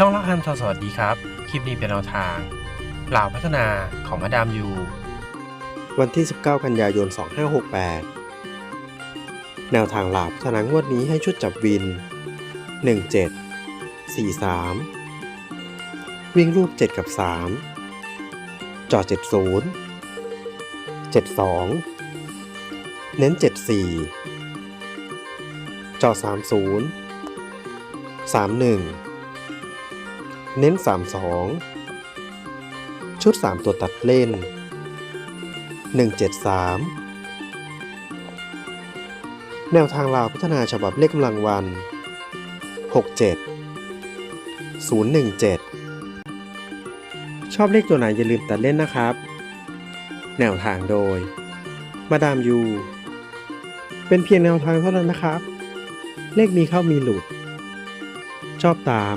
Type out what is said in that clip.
ช่องละคันทอสวัสดีครับ คลิปนี้เป็นแนวทางเหล่าพัฒนาของมาดามยูวันที่ 19 กันยายน 2568 แนวทางหลาบพัฒนางวดนี้ให้ชุดจับวิน 17 43 วิ่งรูป 7 กับ 3 จอ 70 72 เน้น 74 จอ 30 31 เน้น 32 ชุด 3 ตัวตัดเล่น 173 แนวทางลาวพัฒนาฉบับเลขกำลังวัน 67 017 ชอบเลขตัวไหนอย่าลืมตัดเล่นนะครับ แนวทางโดย มาดามยู เป็นเพียงแนวทางเท่านั้นนะครับ เลขมีเข้ามีหลุด ชอบตาม